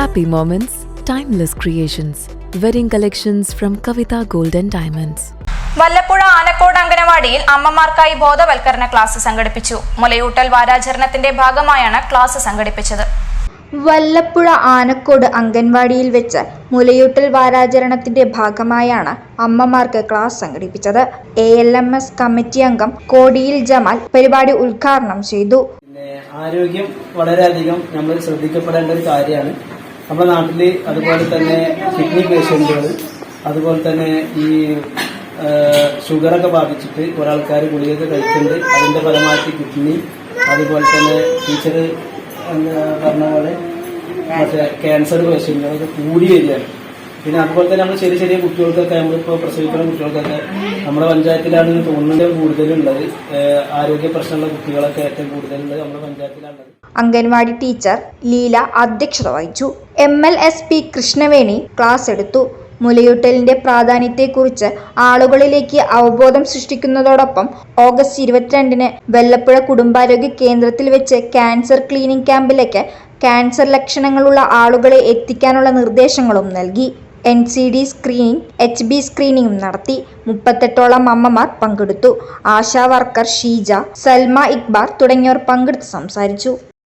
Happy moments, timeless creations. Wedding collections from Kavitha Gold and Diamonds. Vallappuzha Anakkode അംഗനവാടിയിൽ അമ്മമാർക്കായി ബോധവൽക്കരണ class സംഘടിപ്പിച്ചു മുലയൂട്ടൽ വാരാചരണത്തിന്റെ ഭാഗമായാണ് ക്ലാസ് സംഘടിപ്പിച്ചത് വല്ലപ്പുഴ ആനക്കോട് അംഗൻവാടിയിൽ വെച്ച് മുലയൂട്ടൽ വാരാചരണത്തിന്റെ ഭാഗമായാണ് അമ്മമാർക്ക് ക്ലാസ് സംഘടിപ്പിച്ചത് A L M S committee അംഗം കോടിയിൽ ജമാൽ പരിപാടി ഉദ്ഘാടനം ചെയ്തു പിന്നെ ആരോഗ്യം വളരെയധികം നമ്മൾ ശ്രദ്ധിക്കപ്പെടേണ്ട ഒരു കാര്യമാണ് നമ്മുടെ നാട്ടിൽ അതുപോലെ തന്നെ കിഡ്നി പേഷ്യന്റുകൾ അതുപോലെ തന്നെ ഈ ഷുഗറൊക്കെ ബാധിച്ചിട്ട് ഒരാൾക്കാർ ഗുളികയൊക്കെ കഴിക്കുന്നുണ്ട്. അതിന്റെ ഫലമായിട്ട് കിഡ്നി അതുപോലെ തന്നെ ടീച്ചർ പറഞ്ഞ പോലെ മറ്റേ ക്യാൻസർ പേഷ്യന്റുകളൊക്കെ കൂടി വരികയാണ്. പിന്നെ അതുപോലെ തന്നെ നമ്മൾ ചെറിയ ചെറിയ കുട്ടികൾക്കൊക്കെ നമ്മളിപ്പോൾ പ്രസവിക്കുന്ന കുട്ടികൾക്കൊക്കെ നമ്മുടെ പഞ്ചായത്തിലാണ് തോന്നുന്നത് കൂടുതലുള്ളത്. ആരോഗ്യ പ്രശ്നമുള്ള കുട്ടികളൊക്കെ ഏറ്റവും കൂടുതലുള്ളത് നമ്മുടെ പഞ്ചായത്തിലാണുള്ളത്. അംഗൻവാടി ടീച്ചർ ലീല അധ്യക്ഷത വഹിച്ചു. M L S P Krishnaveni class എടുത്തു. മുലയൂട്ടലിന്റെ പ്രാധാന്യത്തെക്കുറിച്ച് ആളുകളിലേക്ക് അവബോധം സൃഷ്ടിക്കുന്നതോടൊപ്പം ഓഗസ്റ്റ് ഇരുപത്തിരണ്ടിന് വെള്ളപ്പുഴ കുടുംബാരോഗ്യ കേന്ദ്രത്തിൽ വെച്ച് ക്യാൻസർ ക്ലീനിംഗ് ക്യാമ്പിലേക്ക് ക്യാൻസർ ലക്ഷണങ്ങളുള്ള ആളുകളെ എത്തിക്കാനുള്ള നിർദ്ദേശങ്ങളും നൽകി. N C D screening H B സ്ക്രീനിംഗും നടത്തി മുപ്പത്തെട്ടോളം അമ്മമാർ പങ്കെടുത്തു. ആശാ വർക്കർ ഷീജ സൽമ ഇക്ബാർ തുടങ്ങിയവർ പങ്കെടുത്ത് സംസാരിച്ചു.